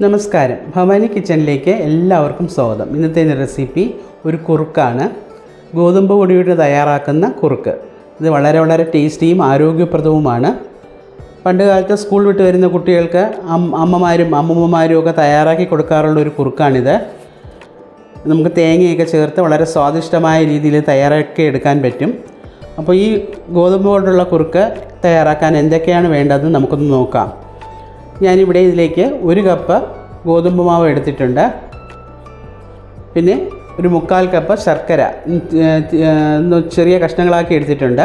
നമസ്കാരം. ഭവാനി കിച്ചണിലേക്ക് എല്ലാവർക്കും സ്വാഗതം. ഇന്നത്തെ റെസിപ്പി ഒരു കുറുക്കാണ്. ഗോതമ്പ് പൊടിയുടെ തയ്യാറാക്കുന്ന കുറുക്ക്. ഇത് വളരെ വളരെ ടേസ്റ്റിയും ആരോഗ്യപ്രദവുമാണ്. പണ്ട് കാലത്ത് സ്കൂൾ വിട്ട് വരുന്ന കുട്ടികൾക്ക് അമ്മമാരും അമ്മൂമ്മമാരും ഒക്കെ തയ്യാറാക്കി കൊടുക്കാറുള്ള ഒരു കുറുക്കാണിത്. നമുക്ക് തേങ്ങയൊക്കെ ചേർത്ത് വളരെ സ്വാദിഷ്ടമായ രീതിയിൽ തയ്യാറാക്കി എടുക്കാൻ പറ്റും. അപ്പോൾ ഈ ഗോതമ്പ് കൊണ്ടുള്ള കുറുക്ക് തയ്യാറാക്കാൻ എന്തൊക്കെയാണ് വേണ്ടതെന്ന് നമുക്കൊന്ന് നോക്കാം. ഞാനിവിടെ ഇതിലേക്ക് ഒരു കപ്പ് ഗോതമ്പ് മാവ് എടുത്തിട്ടുണ്ട്. പിന്നെ ഒരു മുക്കാൽ കപ്പ് ശർക്കര ചെറിയ കഷ്ണങ്ങളാക്കി എടുത്തിട്ടുണ്ട്.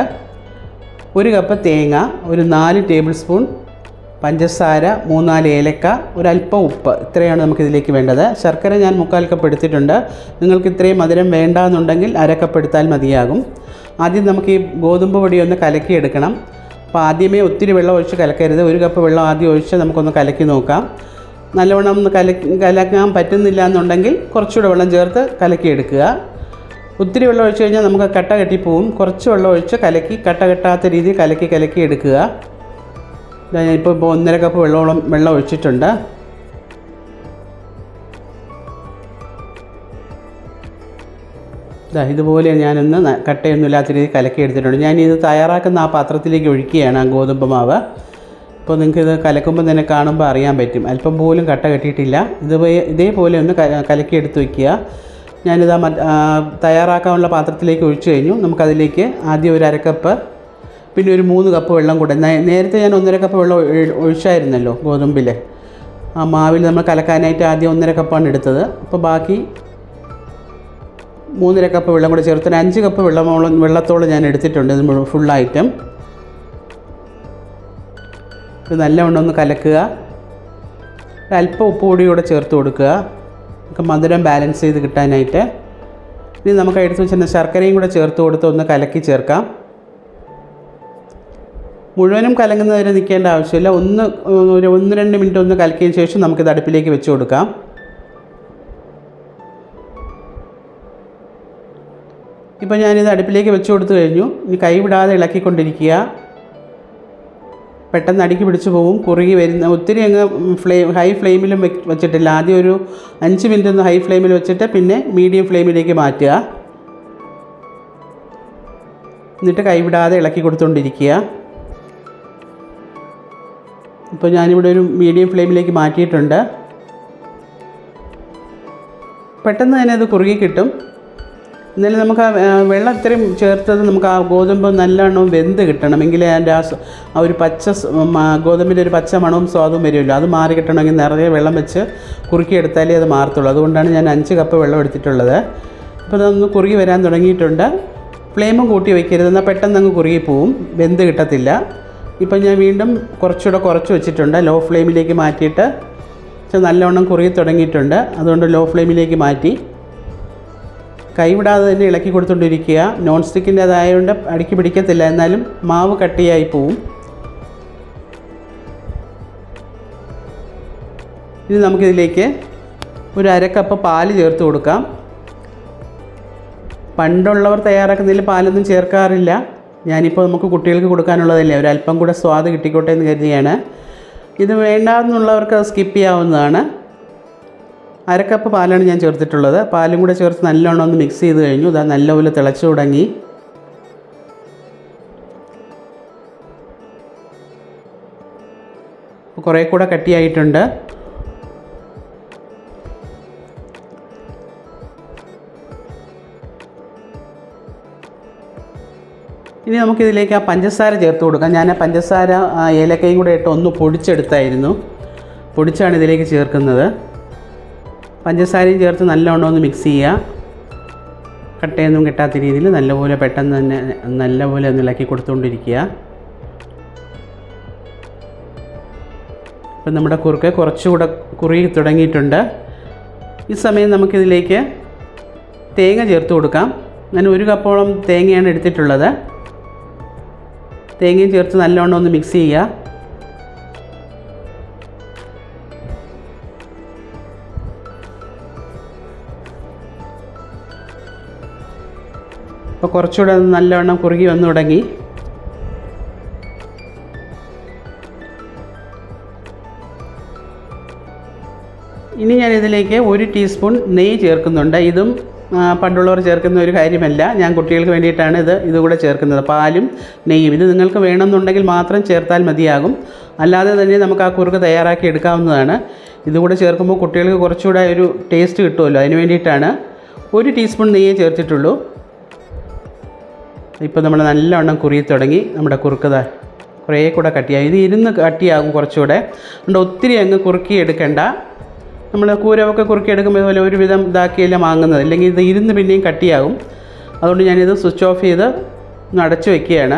ഒരു കപ്പ് തേങ്ങ ഒരു നാല് ടേബിൾ സ്പൂൺ പഞ്ചസാര മൂന്നാൽ ഏലക്ക ഒരല്പം ഉപ്പ്. ഇത്രയാണ് നമുക്കിതിലേക്ക് വേണ്ടത്. ശർക്കര ഞാൻ മുക്കാൽ കപ്പ് എടുത്തിട്ടുണ്ട്. നിങ്ങൾക്ക് ഇത്രയും മധുരം വേണ്ട എന്നുണ്ടെങ്കിൽ അര കപ്പ് എടുത്താൽ മതിയാകും. ആദ്യം നമുക്ക് ഈ ഗോതമ്പ് പൊടി ഒന്ന് കലക്കിയെടുക്കണം. അപ്പോൾ ആദ്യമേ ഒത്തിരി വെള്ളം ഒഴിച്ച് കലക്കരുത്. ഒരു കപ്പ് വെള്ളം ആദ്യം ഒഴിച്ച് നമുക്കൊന്ന് കലക്കി നോക്കാം. നല്ലവണ്ണം ഒന്ന് കലക്കി കലക്കാൻ പറ്റുന്നില്ല എന്നുണ്ടെങ്കിൽ കുറച്ചുകൂടെ വെള്ളം ചേർത്ത് കലക്കിയെടുക്കുക. ഒത്തിരി വെള്ളം ഒഴിച്ച് കഴിഞ്ഞാൽ നമുക്ക് കട്ട കെട്ടിപ്പോവും. കുറച്ച് വെള്ളം ഒഴിച്ച് കലക്കി കട്ട കെട്ടാത്ത രീതിയിൽ കലക്കി കലക്കി എടുക്കുക. ഞാനിപ്പോൾ ഇപ്പോൾ ഒന്നര കപ്പ് വെള്ളം വെള്ളം ഒഴിച്ചിട്ടുണ്ട്. ഇതാ ഇതുപോലെ ഞാനൊന്ന് കട്ടയൊന്നുമില്ലാത്ത രീതിയിൽ കലക്കി എടുത്തിട്ടുണ്ട്. ഞാനിത് തയ്യാറാക്കുന്ന ആ പാത്രത്തിലേക്ക് ഒഴിക്കുകയാണ് ആ ഗോതമ്പ് മാവ്. അപ്പോൾ നിങ്ങൾക്ക് ഇത് കലക്കുമ്പോൾ തന്നെ കാണുമ്പോൾ അറിയാൻ പറ്റും. അല്പം പോലും കട്ട കെട്ടിയിട്ടില്ല. ഇതുപോലെ ഇതേപോലെ ഒന്ന് കലക്കി എടുത്ത് വയ്ക്കുക ഞാനിത് തയ്യാറാക്കാനുള്ള പാത്രത്തിലേക്ക് ഒഴിച്ചു കഴിഞ്ഞു. നമുക്കതിലേക്ക് ആദ്യം ഒരു അരക്കപ്പ് പിന്നെ ഒരു മൂന്ന് കപ്പ് വെള്ളം കൂടെ. നേരത്തെ ഞാൻ ഒന്നര കപ്പ് വെള്ളം ഒഴി- ഒഴിച്ചായിരുന്നല്ലോ ഗോതമ്പിൽ ആ മാവിൽ നമ്മൾ കലക്കാനായിട്ട് ആദ്യം ഒന്നര കപ്പാണ് എടുത്തത്. അപ്പോൾ ബാക്കി മൂന്നര കപ്പ് വെള്ളം കൂടെ ചേർത്ത് അഞ്ച് കപ്പ് വെള്ളമോളം വെള്ളത്തോളം ഞാൻ എടുത്തിട്ടുണ്ട്. ഫുൾ ഐറ്റം ഇത് നല്ലവണ്ണം ഒന്ന് കലക്കുക. അല്പം ഉപ്പ് പൊടി കൂടെ ചേർത്ത് കൊടുക്കുക. നമുക്ക് മധുരം ബാലൻസ് ചെയ്ത് കിട്ടാനായിട്ട്. ഇനി നമുക്ക് എടുത്ത് വെച്ചിരുന്ന ശർക്കരയും കൂടെ ചേർത്ത് കൊടുത്ത് ഒന്ന് കലക്കി ചേർക്കാം. മുഴുവനും കലങ്ങുന്നവരെ നിൽക്കേണ്ട ആവശ്യമില്ല. ഒന്ന് ഒരു ഒന്ന് രണ്ട് മിനിറ്റ് ഒന്ന് കലക്കിയതിന് ശേഷം നമുക്കിത് അടുപ്പിലേക്ക് വെച്ച് കൊടുക്കാം. ഇപ്പോൾ ഞാനിത് അടുപ്പിലേക്ക് വെച്ച് കൊടുത്തു കഴിഞ്ഞു. ഇനി കൈവിടാതെ ഇളക്കിക്കൊണ്ടിരിക്കുക. പെട്ടെന്ന് അടുക്കി പിടിച്ചു പോവും. കുറുകി വരുന്ന ഒത്തിരി അങ്ങ് ഫ്ലെയിം ഹൈ ഫ്ലെയിമിലും വെച്ചിട്ടില്ല. ആദ്യം ഒരു അഞ്ച് മിനിറ്റ് ഒന്ന് ഹൈ ഫ്ലെയിമിൽ വെച്ചിട്ട് പിന്നെ മീഡിയം ഫ്ലെയിമിലേക്ക് മാറ്റുക. എന്നിട്ട് കൈവിടാതെ ഇളക്കി കൊടുത്തുകൊണ്ടിരിക്കുക ഇപ്പോൾ ഞാനിവിടെ ഒരു മീഡിയം ഫ്ലെയിമിലേക്ക് മാറ്റിയിട്ടുണ്ട്. പെട്ടെന്ന് തന്നെ അത് കുറുകി കിട്ടും. എന്നാലും നമുക്ക് ആ വെള്ളം ഇത്രയും ചേർത്തത് നമുക്ക് ആ ഗോതമ്പ് നല്ലവണ്ണം വെന്ത് കിട്ടണം. എങ്കിലേ അതിന്റെ ആ ആ ഒരു പച്ച ഗോതമ്പിന്റെ ഒരു പച്ച മണവും സ്വാദും വരുമല്ലോ. അത് മാറി കിട്ടണമെങ്കിൽ നിറയെ വെള്ളം വെച്ച് കുറുക്കിയെടുത്താലേ അത് മാറത്തുള്ളൂ. അതുകൊണ്ടാണ് ഞാൻ അഞ്ച് കപ്പ് വെള്ളം എടുത്തിട്ടുള്ളത്. അപ്പോൾ അതൊന്ന് കുറുകി വരാൻ തുടങ്ങിയിട്ടുണ്ട്. ഫ്ലെയിമും കൂട്ടി വയ്ക്കരുത് എന്നാൽ പെട്ടെന്ന് അങ്ങ് കുറുകി പോവും. വെന്ത് കിട്ടത്തില്ല. ഇപ്പം ഞാൻ വീണ്ടും കുറച്ചുകൂടെ കുറച്ച് വെച്ചിട്ടുണ്ട്. ലോ ഫ്ലെയിമിലേക്ക് മാറ്റിയിട്ട് നല്ലവണ്ണം കുറുകി തുടങ്ങിയിട്ടുണ്ട്. അതുകൊണ്ട് ലോ ഫ്ലെയിമിലേക്ക് മാറ്റി. കൈവിടാതെ തന്നെ ഇളക്കി കൊടുത്തുകൊണ്ടിരിക്കുക നോൺ സ്റ്റിക്കിന്റെതായതുകൊണ്ട് അടുക്കി പിടിക്കത്തില്ല. എന്നാലും മാവ് കട്ടിയായി പോവും. ഇനി നമുക്കിതിലേക്ക് ഒരു അരക്കപ്പ് പാൽ ചേർത്ത് കൊടുക്കാം. പണ്ടുള്ളവർ തയ്യാറാക്കുന്നതിൽ പാലൊന്നും ചേർക്കാറില്ല. ഞാനിപ്പോൾ നമുക്ക് കുട്ടികൾക്ക് കൊടുക്കാനുള്ളതല്ലേ? ഒരല്പം കൂടെ സ്വാദ് കിട്ടിക്കോട്ടെ എന്ന് കരുതിയാണ് ഇത് വേണ്ടാന്നുള്ളവർക്ക് അത് സ്കിപ്പ് ചെയ്യാവുന്നതാണ്. അരക്കപ്പ് പാലാണ് ഞാൻ ചേർത്തിട്ടുള്ളത്. പാലും കൂടെ ചേർത്ത് നല്ലോണം ഒന്ന് മിക്സ് ചെയ്ത് കഴിഞ്ഞു. ഇതാ നല്ലപോലെ തിളച്ചു തുടങ്ങി. കുറേ കൂടെ കട്ടിയായിട്ടുണ്ട്. ഇനി നമുക്കിതിലേക്ക് ആ പഞ്ചസാര ചേർത്ത് കൊടുക്കാം. ഞാൻ ആ പഞ്ചസാര ഏലക്കയും കൂടെ ഇട്ട് ഒന്ന് പൊടിച്ചെടുത്തായിരുന്നു. പൊടിച്ചാണ് ഇതിലേക്ക് ചേർക്കുന്നത്. പഞ്ചസാരയും ചേർത്ത് നല്ലോണം ഒന്ന് മിക്സ് ചെയ്യുക. കട്ടയൊന്നും കിട്ടാത്ത രീതിയിൽ നല്ലപോലെ പെട്ടെന്ന് തന്നെ നല്ലപോലെ ഒന്ന് ഇളക്കി കൊടുത്തുകൊണ്ടിരിക്കുക. ഇപ്പം നമ്മുടെ കുറുക്ക് കുറച്ചുകൂടെ കുറി തുടങ്ങിയിട്ടുണ്ട്. ഈ സമയം നമുക്കിതിലേക്ക് തേങ്ങ ചേർത്ത് കൊടുക്കാം. ഞാൻ ഒരു കപ്പോളം തേങ്ങയാണ് എടുത്തിട്ടുള്ളത്. തേങ്ങയും ചേർത്ത് നല്ലോണം ഒന്ന് മിക്സ് ചെയ്യുക. അപ്പോൾ കുറച്ചുകൂടെ നല്ലവണ്ണം കുറുകി വന്നു തുടങ്ങി. ഇനി ഞാനിതിലേക്ക് ഒരു ടീസ്പൂൺ നെയ്യ് ചേർക്കുന്നുണ്ട്. ഇതും പണ്ടുള്ളവർ ചേർക്കുന്ന ഒരു കാര്യമല്ല. ഞാൻ കുട്ടികൾക്ക് വേണ്ടിയിട്ടാണ് ഇത് ഇതുകൂടെ ചേർക്കുന്നത്. പാലും നെയ്യും. ഇത് നിങ്ങൾക്ക് വേണമെന്നുണ്ടെങ്കിൽ മാത്രം ചേർത്താൽ മതിയാകും. അല്ലാതെ തന്നെ നമുക്ക് ആ കുറുക്ക് തയ്യാറാക്കി എടുക്കാവുന്നതാണ്. ഇതുകൂടെ ചേർക്കുമ്പോൾ കുട്ടികൾക്ക് കുറച്ചുകൂടെ ഒരു ടേസ്റ്റ് കിട്ടുമല്ലോ. അതിന് വേണ്ടിയിട്ടാണ് ഒരു ടീസ്പൂൺ നെയ്യേ ചേർത്തിട്ടുള്ളൂ. ഇപ്പോൾ നമ്മൾ നല്ലവണ്ണം കുറുകി തുടങ്ങി. നമ്മുടെ കുറുക്ക് കുറേ കൂടെ കട്ടിയാകും ഇത് ഇരുന്ന് കട്ടിയാകും കുറച്ചുകൂടെ. അതുകൊണ്ട് ഒത്തിരി അങ്ങ് കുറുക്കി എടുക്കണ്ട. നമ്മൾ കൂരവൊക്കെ കുറുക്കി എടുക്കുമ്പോൾ ഇതുപോലെ ഒരുവിധം ഇതാക്കിയല്ല വാങ്ങുന്നത്. അല്ലെങ്കിൽ ഇത് ഇരുന്ന് പിന്നെയും കട്ടിയാകും. അതുകൊണ്ട് ഞാനിത് സ്വിച്ച് ഓഫ് ചെയ്ത് അടച്ചു വയ്ക്കുകയാണ്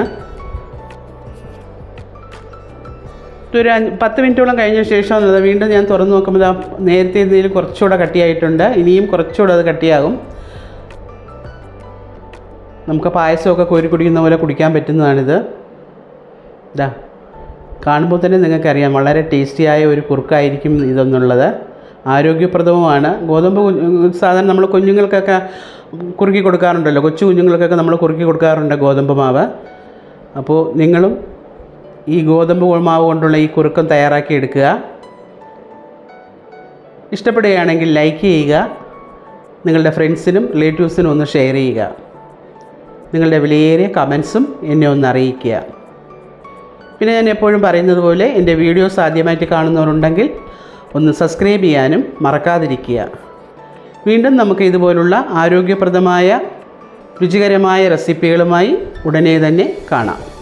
ഒരു പത്ത് മിനിറ്റോളം കഴിഞ്ഞ ശേഷം വീണ്ടും ഞാൻ തുറന്ന് നോക്കുമ്പോൾ നേരത്തെ ഇതിൽ കുറച്ചുകൂടെ കട്ടിയായിട്ടുണ്ട്. ഇനിയും കുറച്ചുകൂടെ അത് കട്ടിയാകും. നമുക്ക് പായസമൊക്കെ കോരി കുടിക്കുന്ന പോലെ കുടിക്കാൻ പറ്റുന്നതാണിത്. ഇതാ കാണുമ്പോൾ തന്നെ നിങ്ങൾക്കറിയാം വളരെ ടേസ്റ്റിയായ ഒരു കുറുക്കായിരിക്കും ഇതെന്നുള്ളത്. ആരോഗ്യപ്രദവുമാണ്. ഗോതമ്പ് സാധാരണ നമ്മൾ കുഞ്ഞുങ്ങൾക്കൊക്കെ കുറുക്കി കൊടുക്കാറുണ്ടല്ലോ. കൊച്ചു കുഞ്ഞുങ്ങൾക്കൊക്കെ നമ്മൾ കുറുക്കി കൊടുക്കാറുണ്ട് ഗോതമ്പ് മാവ്. അപ്പോൾ നിങ്ങളും ഈ ഗോതമ്പ് മാവ് കൊണ്ടുള്ള ഈ കുറുക്കം തയ്യാറാക്കി എടുക്കുക. ഇഷ്ടപ്പെടുകയാണെങ്കിൽ ലൈക്ക് ചെയ്യുക. നിങ്ങളുടെ ഫ്രണ്ട്സിനും റിലേറ്റീവ്സിനും ഒന്ന് ഷെയർ ചെയ്യുക. നിങ്ങളുടെ വിലയേറിയ കമൻസും എന്നെ ഒന്ന് അറിയിക്കുക. പിന്നെ ഞാൻ എപ്പോഴും പറയുന്നത് പോലെ എന്റെ വീഡിയോസ് ആദ്യമായിട്ട് കാണുന്നവരുണ്ടെങ്കിൽ ഒന്ന് സബ്സ്ക്രൈബ് ചെയ്യാനും മറക്കാതിരിക്കുക. വീണ്ടും നമുക്ക് ഇതുപോലുള്ള ആരോഗ്യപ്രദമായ രുചികരമായ റെസിപ്പികളുമായി ഉടനെ തന്നെ കാണാം.